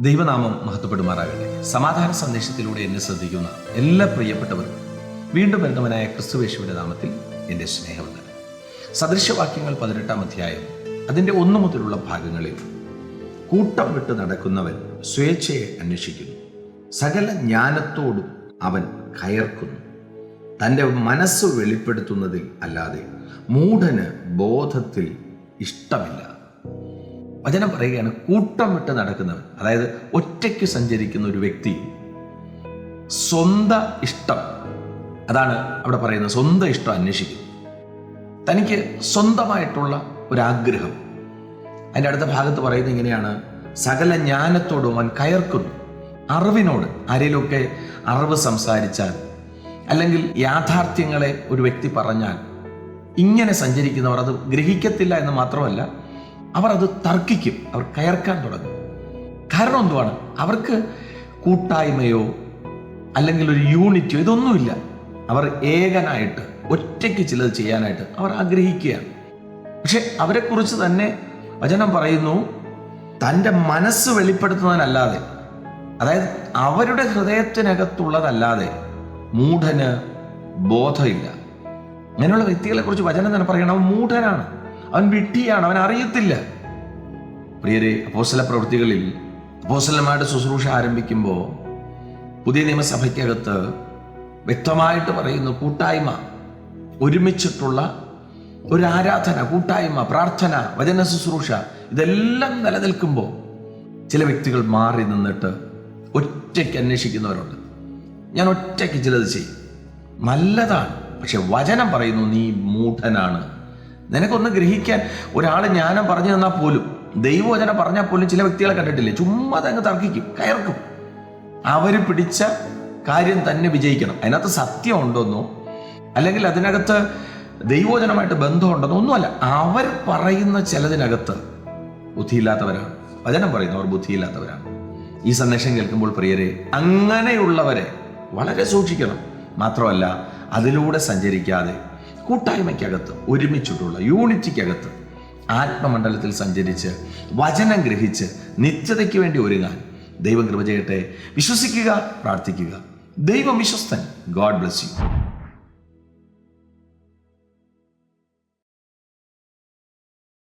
ദൈവനാമം മഹത്വപ്പെടുമാറാകട്ടെ. സമാധാന സന്ദേശത്തിലൂടെ എന്നെ ശ്രദ്ധിക്കുന്ന എല്ലാ പ്രിയപ്പെട്ടവരും വീണ്ടും വരുന്നവനായ ക്രിസ്തുവേശുവിന്റെ നാമത്തിൽ എന്റെ സ്നേഹമുണ്ട് സദൃശവാക്യങ്ങൾ പതിനെട്ടാം അധ്യായം അതിന്റെ ഒന്നു മുതലുള്ള ഭാഗങ്ങളിൽ കൂട്ടം വിട്ട് നടക്കുന്നവൻ സ്വേച്ഛയെ അന്വേഷിക്കുന്നു. സകല ജ്ഞാനത്തോടും അവൻ കയർക്കുന്നു. തന്റെ മനസ്സ് വെളിപ്പെടുത്തുന്നതിൽ അല്ലാതെ മൂഢന് ബോധത്തിൽ ഇഷ്ടമില്ല. വചനം പറയുകയാണ് കൂട്ടം വിട്ട് നടക്കുന്നവൻ. അതായത് ഒറ്റയ്ക്ക് സഞ്ചരിക്കുന്ന ഒരു വ്യക്തി സ്വന്ത ഇഷ്ടം. അതാണ് അവിടെ പറയുന്നത് സ്വന്തം ഇഷ്ടം അന്വേഷിക്കും. തനിക്ക് സ്വന്തമായിട്ടുള്ള ഒരാഗ്രഹം. അതിന്റെ അടുത്ത ഭാഗത്ത് പറയുന്നത് ഇങ്ങനെയാണ് സകല ജ്ഞാനത്തോടും അവൻ കയർക്കുന്നു. അറിവിനോട് ആരെങ്കിലുമൊക്കെ അറിവ് സംസാരിച്ചാൽ അല്ലെങ്കിൽ യാഥാർത്ഥ്യങ്ങളെ ഒരു വ്യക്തി പറഞ്ഞാൽ ഇങ്ങനെ സഞ്ചരിക്കുന്നവർ അത് ഗ്രഹിക്കത്തില്ല എന്ന് മാത്രമല്ല അവർ അത് തർക്കിക്കും. അവർ കയർക്കാൻ തുടങ്ങും. കാരണം എന്തുവാണ്? അവർക്ക് കൂട്ടായ്മയോ അല്ലെങ്കിൽ ഒരു യൂണിറ്റോ ഇതൊന്നുമില്ല. അവർ ഏകനായിട്ട് ഒറ്റയ്ക്ക് ചിലത് ചെയ്യാനായിട്ട് അവർ ആഗ്രഹിക്കുകയാണ്. പക്ഷെ അവരെക്കുറിച്ച് തന്നെ വചനം പറയുന്നു തന്റെ മനസ്സ് വെളിപ്പെടുത്തുന്നതിനല്ലാതെ അതായത് അവരുടെ ഹൃദയത്തിനകത്തുള്ളതല്ലാതെ മൂഢന് ബോധമില്ല. അങ്ങനെയുള്ള വ്യക്തികളെ കുറിച്ച് വചനം തന്നെ പറയണം. മൂഢനാണ്. അവൻ വിട്ടിയാണ് അവൻ അറിയത്തില്ല. പ്രിയരെ അപ്പോസല പ്രവൃത്തികളിൽ അപ്പോസലന്മാരുടെ ശുശ്രൂഷ ആരംഭിക്കുമ്പോൾ പുതിയ നിയമസഭയ്ക്കകത്ത് വ്യക്തമായിട്ട് പറയുന്നു കൂട്ടായ്മ ഒരുമിച്ചിട്ടുള്ള ഒരു ആരാധന കൂട്ടായ്മ പ്രാർത്ഥന വചന ശുശ്രൂഷ ഇതെല്ലാം നിലനിൽക്കുമ്പോൾ ചില വ്യക്തികൾ മാറി നിന്നിട്ട് ഒറ്റയ്ക്ക് അന്വേഷിക്കുന്നവരുണ്ട്. ഞാൻ ഒറ്റയ്ക്ക് ചിലത് ചെയ്യും. നല്ലതാണ് പക്ഷെ വചനം പറയുന്നു നീ മൂഢനാണ്. നിനക്കൊന്ന് ഗ്രഹിക്കാൻ. ഒരാൾ ജ്ഞാനം പറഞ്ഞു തന്നാൽ പോലും ദൈവവചന പറഞ്ഞാൽ പോലും ചില വ്യക്തികളെ കണ്ടിട്ടില്ലേ? ചുമ്മാ അങ്ങ് തർക്കിക്കും കയർക്കും. അവർ പിടിച്ച കാര്യം തന്നെ വിജയിക്കണം. അതിനകത്ത് സത്യം ഉണ്ടോന്നോ അല്ലെങ്കിൽ അതിനകത്ത് ദൈവവചനമായിട്ട് ബന്ധമുണ്ടെന്നോ ഒന്നുമല്ല. അവർ പറയുന്ന ചിലതിനകത്ത് ബുദ്ധിയില്ലാത്തവരാണ്. വചനം പറയുന്നു അവർ ബുദ്ധിയില്ലാത്തവരാണ്. ഈ സന്ദേശം കേൾക്കുമ്പോൾ പ്രിയരെ അങ്ങനെയുള്ളവരെ വളരെ സൂക്ഷിക്കണം. മാത്രമല്ല അതിലൂടെ സഞ്ചരിക്കാതെ കൂട്ടായ്മയ്ക്കകത്ത് ഒരുമിച്ചിട്ടുള്ള യൂണിറ്റിക്കകത്ത് ആത്മമണ്ഡലത്തിൽ സഞ്ചരിച്ച് വചനം ഗ്രഹിച്ച് നിത്യതയ്ക്ക് വേണ്ടി ഒരുങ്ങാൻ ദൈവം കൃപ ചെയ്യട്ടെ. വിശ്വസിക്കുക പ്രാർത്ഥിക്കുക. ദൈവം വിശ്വസ്തൻ. God bless you